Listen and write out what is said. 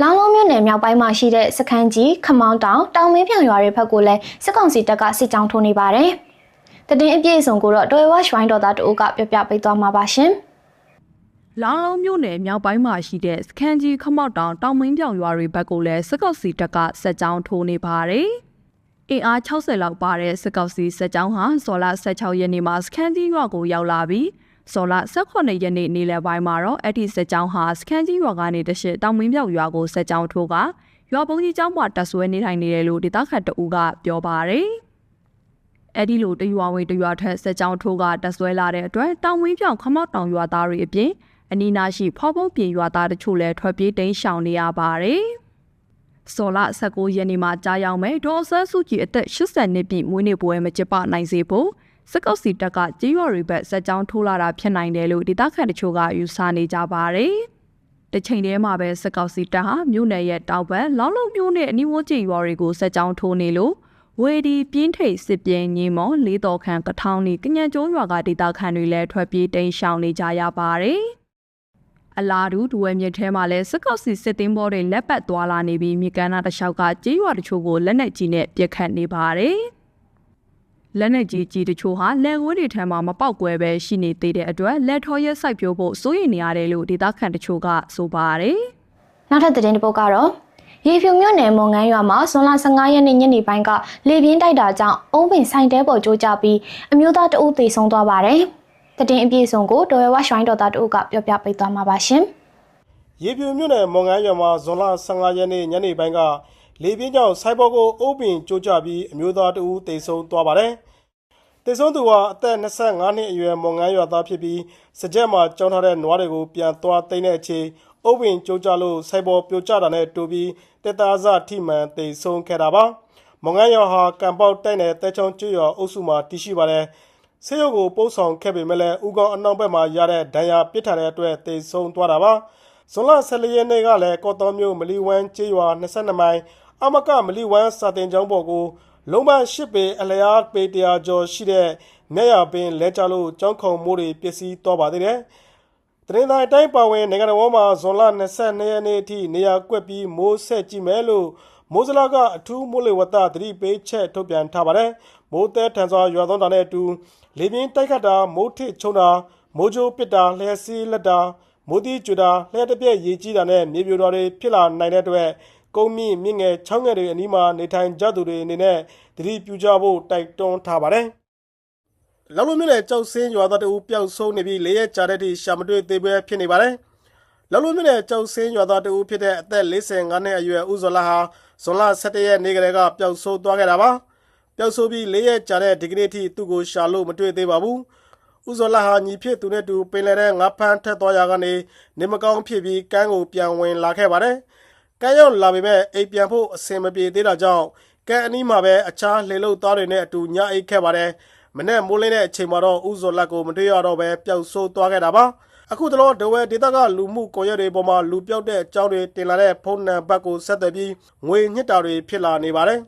လောင်းလုံးမြို့နယ်မြောက်ပိုင်းမှာရှိတဲ့စခန်းကြီးခမောင်းတောင်တောင်မင်းပြောင်ရွာတွေဘက်ကိုလည်းစစ်ကောင်စီတပ်ကစစ်ကြောင်းထိုးနေပါတယ်။တတင်အပြည့်အစုံကိုတော့တော်ဝါရွှိုင်းတော်သားတို့ကပြပြပေးသွားမှာပါရှင်။လောင်လုံးမြို့နယ်မြောက်ပိုင်းမှာရှိတဲ့စခန်းကြီးခမောက်တောင်တောင်မင်းပြောင်ရွာတွေဘက်ကိုလည်းစစ်ကောက်စီတပ်ကစက်ကြောင်းထိုးနေပါတယ်။အင်အား60လောက်ပါတဲ့စစ်ကောက်စီစက်ကြောင်းဟာဇော်လ16ရက်နေ့မှာစခန်းကြီးရွာကိုရောက်လာပြီး ဇော်လ18ရက်နေ့နေ့လယ်ပိုင်းမှာတော့အဲ့ဒီစက်ကြောင်းဟာစခန်းကြီးရွာကနေတရှစ်တောင်မင်းပြောင်ရွာကိုစက်ကြောင်းထိုးကရွာပုံကြီးကျောင်းမှာတက်ဆွဲနေထိုင်နေတယ်လို့ဒေသခံတအူးကပြောပါတယ်။အဲ့ဒီလိုတရွာဝင်တရွာထက်စက်ကြောင်းထိုးကတက်ဆွဲလာတဲ့အတွက်တောင်ဝင်းပြောင်ခမောက်တောင်ရွာသားတွေအပြင်အနီးနားရှိဖောက်ဖုံးပြင်ရွာသားတချို့လည်းထွက်ပြေးတိမ်းရှောင်နေရပါတယ်။စော်လ19ရက်နေ့မှာကြားရောက်မဲ့ဒေါ်ဆန်းစုကြည်အသက်80နှစ်ပြည့်မွေးနေ့ပွဲမကျပနိုင်စေဖို့ စက်ကောက်စီတပ်ကကြေးရွာတွေဘက်စက်ကြောင်းထိုးလာတာဖြစ်နိုင်တယ်လို့ဒေသခံတချို့ကယူဆနေကြပါတယ်။တစ်ချိန်တည်းမှာပဲစက်ကောက်စီတပ်ဟာမြို့နယ်ရဲ့တောင်ဘက်လောင်းလုံးမြို့နယ်အနီးဝန်းကျင်ရွာတွေကိုစက်ကြောင်းထိုးနေလို့ဝေဒီပြင်းထိတ်စစ်ပြင်းညင်းမော်လေးတော်ခန့်ကထောင်နီကညံကျုံးရွာကဒေသခံတွေလည်းထွက်ပြေးတိမ်းရှောင်နေကြရပါတယ်။အလာဒူဒူဝဲမြစ်ထဲမှာလည်းစက်ကောက်စီစစ်တင်းဘောတွေလက်ပတ်သွားလာနေပြီးမြေကမ်းနားတစ်လျှောက်ကကြေးရွာတချို့ကိုလက်နက်ကြီးနဲ့ပြစ်ခတ်နေပါတယ်။ လက်နက်ကြီးကြီးတချို့ဟာလက်ဝဲတွေထဲမှာမပေါက်ကွဲပဲရှိနေသေးတဲ့အတွက်လက်ထော်ရဲစိုက်ပျိုးဖို့စိုးရိမ်နေရတယ်လို့ဒေသခံတချို့ကဆိုပါတယ်။နောက်ထပ်သတင်းတစ်ပုဒ်ကတော့ရေဖြူမြို့နယ်မုံငန်းရွာမှာဇွန်လ15ရက်နေ့ညနေပိုင်းကလေပြင်းတိုက်တာကြောင့်အုံးပင်ဆိုင်တဲပေါ်ကျိုးကျပြီးအမျိုးသားတအုပ်သေဆုံးသွားပါတယ်။တတင်အပြည့်အစုံကိုတော်ရဝရွှိုင်းတော်သားတအုပ်ကပြောပြပေးသွားမှာပါရှင်။ရေပြူမြို့နယ်မွန်ငန်းရွာမှာဇွန်လ15ရက်နေ့ညနေပိုင်းက လေပြင်းကြောင့်စိုက်ဘောကိုအုပ်ပင်ကျိုးကျပြီးအမျိုးသားတဦးတေဆုံးသွားပါတယ်။တေဆုံးသူဟာအသက်25နှစ်အရွယ်မွန်ငန်းရွာသားဖြစ်ပြီးစကြက်မှာကြောင်းထားတဲ့နွားတွေကိုပြန်သွားသိမ်းတဲ့အချိန်အုပ်ပင်ကျိုးကျလို့စိုက်ဘောပြိုကျတာနဲ့တူပြီးတက်သားစထိမှန်တေဆုံးခဲ့တာပါ။မွန်ငန်းရွာဟာကံပေါက်တိုက်နယ်တဲချောင်းကျွော်အုပ်စုမှာတည်ရှိပါတယ်။ဆေးရုံကိုပို့ဆောင်ခဲ့ပေမဲ့လည်းဥကောင်အနောက်ဘက်မှာရတဲ့ဒဏ်ရာပစ်ထန်တဲ့အတွက်တေဆုံးသွားတာပါ။ဇွန်လ14ရက်နေ့ကလည်းကော့တော်မြို့မလီဝမ်ကျေးရွာ22မိုင် အမကမလီဝမ်စာတင်ကျောင်းပေါ်ကိုလုံးပရှစ်ပေအလျားပေတရာကျော်ရှိတဲ့မြရပင်လဲကြလို့ကျောင်းခုံမိုးတွေပျက်စီးသွားပါသေးတယ်။တရင်တိုင်းတိုင်းပါဝင်နိုင်ငံတော်မှာဇွန်လ22ရက်နေ့အထိနေရာကွက်ပြီးမိုးဆက်ကြည့်မယ်လို့မိုးစလာကအထူးမိုးလေဝသသတိပေးချက်ထုတ်ပြန်ထားပါတယ်။မိုးတဲထန်စွာရွာသွန်းတာနဲ့အတူလေပြင်းတိုက်ခတ်တာမိုးထစ်ချုံတာမိုးကြိုးပစ်တာလျှက်စီးလက်တာမိုးတီးကျွတာလျှက်တစ်ပြက်ရေကြီးတာနဲ့မြေပြိုတာတွေဖြစ်လာနိုင်တဲ့အတွက် ကုန်းမြင့်မြင့်ငယ်ချောင်းငယ်တွေအနီးမှာနေထိုင်ကြသူတွေအနေနဲ့သတိပြုကြဖို့တိုက်တွန်းထားပါတယ်။လောက်လို့မြင့်တဲ့ကြောက်စင်းရွာသားတို့ပျောက်ဆုံးနေပြီးလေးရက်ကြာတဲ့ထိရှာမတွေ့သေးပဲဖြစ်နေပါတယ်။လောက်လို့မြင့်တဲ့ကြောက်စင်းရွာသားတို့ဖြစ်တဲ့အသက်45နှစ်အရွယ်ဦးဇော်လာဟာဇွန်လ17ရက်နေ့ကလေးကပျောက်ဆုံးသွားခဲ့တာပါ။ပျောက်ဆုံးပြီးလေးရက်ကြာတဲ့ဒီကနေ့ထိသူ့ကိုရှာလို့မတွေ့သေးပါဘူး။ဦးဇော်လာဟာညီဖြစ်သူနဲ့တူပင်လယ်ထဲငါးဖမ်းထက်သွားရာကနေနေမကောင်းဖြစ်ပြီးကမ်းကိုပြန်ဝင်လာခဲ့ပါတယ်။ ကမ်းရောက်လာပေမဲ့အိမ်ပြန်ဖို့အဆင်မပြေသေးတာကြောင့်ကမ်းအနီးမှာပဲအခြားလှေလုတ်သားတွေနဲ့အတူညအိတ်ခဲ့ပါတယ်။မနေ့မိုးလင်းတဲ့အချိန်မှာတော့ဦးဇော်လက်ကိုမတွေ့ရတော့ပဲပျောက်ဆိုးသွားခဲ့တာပါ။အခုတလောဒဝဲဒေတာကလူမှုကွန်ရက်တွေပေါ်မှာလူပြောက်တဲ့အကြောင်းတွေတင်လာတဲ့ဖုန်းနံပါတ်ကိုဆက်သွယ်ပြီးငွေညှစ်တာတွေဖြစ်လာနေပါတယ်။